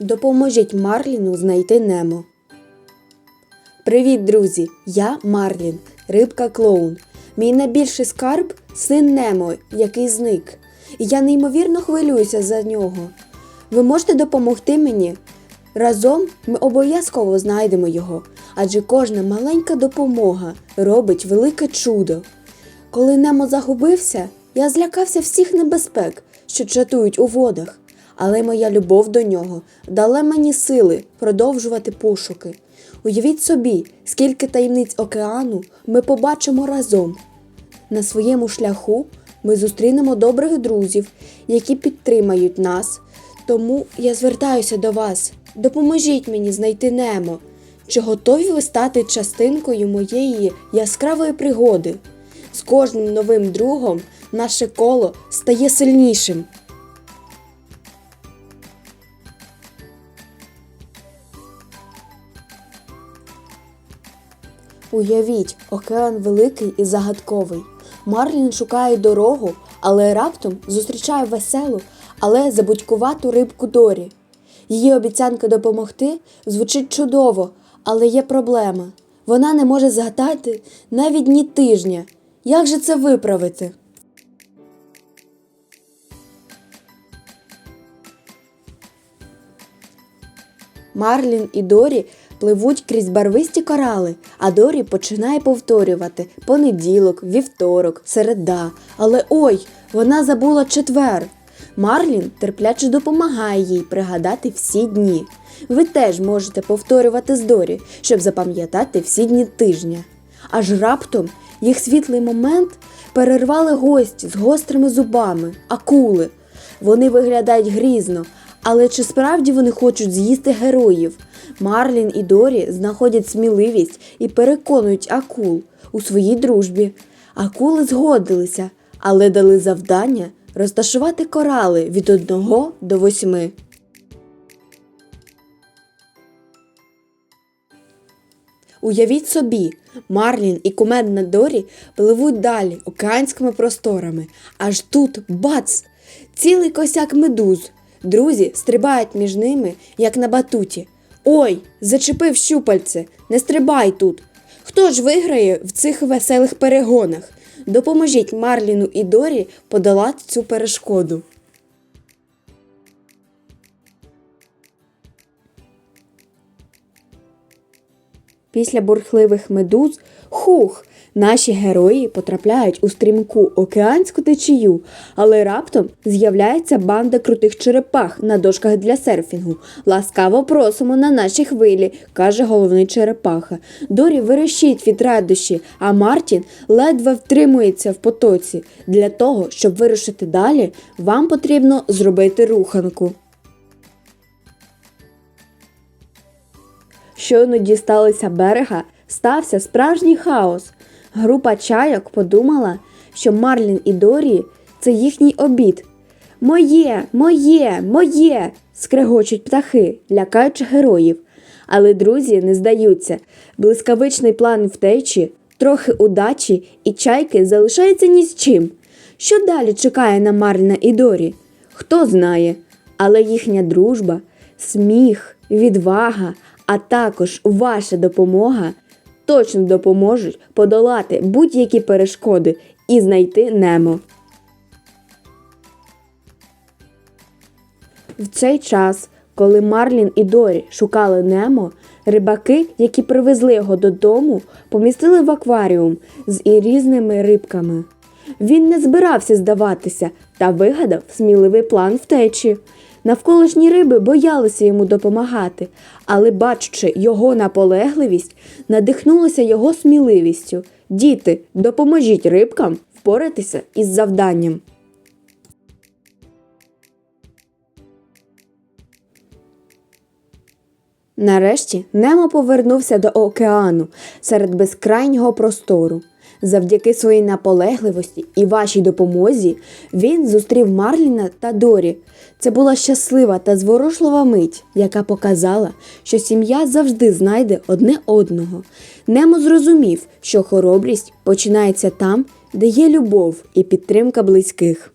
Допоможіть Марліну знайти Немо. Привіт, друзі! Я Марлін, рибка клоун. Мій найбільший скарб син Немо, який зник. І я неймовірно хвилююся за нього. Ви можете допомогти мені? Разом ми обов'язково знайдемо його, адже кожна маленька допомога робить велике чудо. Коли Немо загубився, я злякався всіх небезпек, що чатують у водах, але моя любов до нього дала мені сили продовжувати пошуки. Уявіть собі, скільки таємниць океану ми побачимо разом. На своєму шляху ми зустрінемо добрих друзів, які підтримають нас. Тому я звертаюся до вас. Допоможіть мені знайти Немо. Чи готові ви стати частинкою моєї яскравої пригоди? З кожним новим другом наше коло стає сильнішим. Уявіть, океан великий і загадковий. Марлін шукає дорогу, але раптом зустрічає веселу, але забудькувату рибку Дорі. Її обіцянка допомогти звучить чудово, але є проблема. Вона не може згадати навіть ні тижня. Як же це виправити? Марлін і Дорі пливуть крізь барвисті корали, а Дорі починає повторювати понеділок, вівторок, середа. Але ой, вона забула четвер. Марлін терпляче допомагає їй пригадати всі дні. Ви теж можете повторювати з Дорі, щоб запам'ятати всі дні тижня. Аж раптом їх світлий момент перервали гості з гострими зубами, акули. Вони виглядають грізно, але чи справді вони хочуть з'їсти героїв? Марлін і Дорі знаходять сміливість і переконують акул у своїй дружбі. Акули згодилися, але дали завдання розташувати корали від одного до восьми. Уявіть собі, Марлін і кумедна Дорі пливуть далі океанськими просторами. Аж тут бац! Цілий косяк медуз. Друзі стрибають між ними, як на батуті. Ой, зачепив щупальце, не стрибай тут. Хто ж виграє в цих веселих перегонах? Допоможіть Марліну і Дорі подолати цю перешкоду. Після бурхливих медуз хух, наші герої потрапляють у стрімку океанську течію, але раптом з'являється банда крутих черепах на дошках для серфінгу. Ласкаво просимо на наші хвилі, каже головний черепаха. Дорі вирощить від радощі, а Мартін ледве втримується в потоці. Для того, щоб вирушити далі, вам потрібно зробити руханку. Щойно дісталися берега, стався справжній хаос. Група чайок подумала, що Марлін і Дорі це їхній обід. Моє, моє, моє. скрегочуть птахи, лякаючи героїв. Але друзі не здаються. Блискавичний план втечі, трохи удачі, і чайки залишаються ні з чим. Що далі чекає на Марліна і Дорі? Хто знає, але їхня дружба, сміх, відвага, а також ваша допомога точно допоможуть подолати будь-які перешкоди і знайти Немо. В цей час, коли Марлін і Дорі шукали Немо, рибаки, які привезли його додому, помістили в акваріум з і різними рибками. Він не збирався здаватися та вигадав сміливий план втечі. Навколишні риби боялися йому допомагати, але, бачачи його наполегливість, надихнулися його сміливістю. Діти, допоможіть рибкам впоратися із завданням. Нарешті Немо повернувся до океану серед безкрайнього простору. Завдяки своїй наполегливості і вашій допомозі він зустрів Марліна та Дорі. Це була щаслива та зворушлива мить, яка показала, що сім'я завжди знайде одне одного. Немо зрозумів, що хоробрість починається там, де є любов і підтримка близьких.